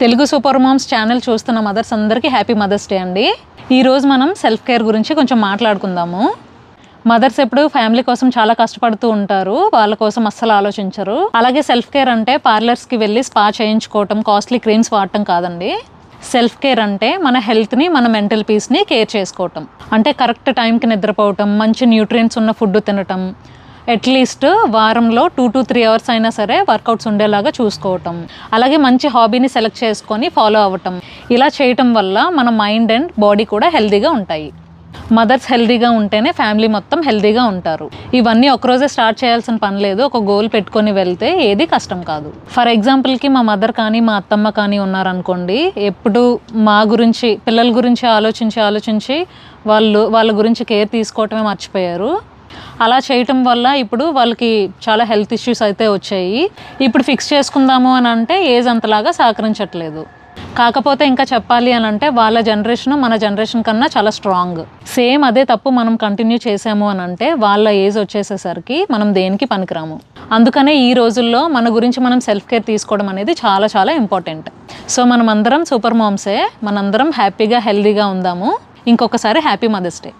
Telugu super moms channel చూస్తున్న mothers అందరికీ happy mothers day అండి. ఈరోజు మనం సెల్ఫ్ కేర్ గురించి కొంచెం మాట్లాడుకుందాము. మదర్స్ ఎప్పుడు ఫ్యామిలీ కోసం చాలా కష్టపడుతూ ఉంటారు వాళ్ళ కోసం అస్సలు ఆలోచించరు. అలాగే సెల్ఫ్ కేర్ అంటే పార్లర్స్కి వెళ్ళి స్పా చేయించుకోవటం కాస్ట్లీ క్రీమ్స్ వాడటం కాదండి. సెల్ఫ్ కేర్ అంటే మన హెల్త్ని మన మెంటల్ పీస్ని కేర్ చేసుకోవటం. అంటే కరెక్ట్ టైంకి నిద్రపోవటం మంచి న్యూట్రియంట్స్ ఉన్న ఫుడ్ తినటం అట్లీస్ట్ వారంలో టూ టు త్రీ అవర్స్ అయినా సరే వర్కౌట్స్ ఉండేలాగా చూసుకోవటం. అలాగే మంచి హాబీని సెలెక్ట్ చేసుకొని ఫాలో అవ్వటం. ఇలా చేయటం వల్ల మన మైండ్ అండ్ బాడీ కూడా హెల్తీగా ఉంటాయి. మదర్స్ హెల్దీగా ఉంటేనే ఫ్యామిలీ మొత్తం హెల్దీగా ఉంటారు. ఇవన్నీ ఒకరోజే స్టార్ట్ చేయాల్సిన పని లేదు. ఒక గోల్ పెట్టుకొని వెళ్తే ఏది కష్టం కాదు. ఫర్ ఎగ్జాంపుల్కి మా మదర్ కానీ మా అత్తమ్మ కానీ ఉన్నారనుకోండి ఎప్పుడు మా గురించి పిల్లల గురించి ఆలోచించి ఆలోచించి వాళ్ళు వాళ్ళ గురించి కేర్ తీసుకోవటమే మర్చిపోయారు. అలా చేయటం వల్ల ఇప్పుడు వాళ్ళకి చాలా హెల్త్ ఇష్యూస్ అయితే వచ్చాయి. ఇప్పుడు ఫిక్స్ చేసుకుందాము అని అంటే ఏజ్ అంతలాగా సహకరించట్లేదు. కాకపోతే ఇంకా చెప్పాలి అని అంటే వాళ్ళ జనరేషన్ మన జనరేషన్ కన్నా చాలా స్ట్రాంగ్. సేమ్ అదే తప్పు మనం కంటిన్యూ చేసాము అని అంటే వాళ్ళ ఏజ్ వచ్చేసేసరికి మనం దేనికి పనికిరాము. అందుకనే ఈ రోజుల్లో మన గురించి మనం సెల్ఫ్ కేర్ తీసుకోవడం అనేది చాలా చాలా ఇంపార్టెంట్. సో మనం అందరం సూపర్ మామ్సే మనందరం హ్యాపీగా హెల్దీగా ఉందాము. ఇంకొకసారి హ్యాపీ మదర్స్ డే.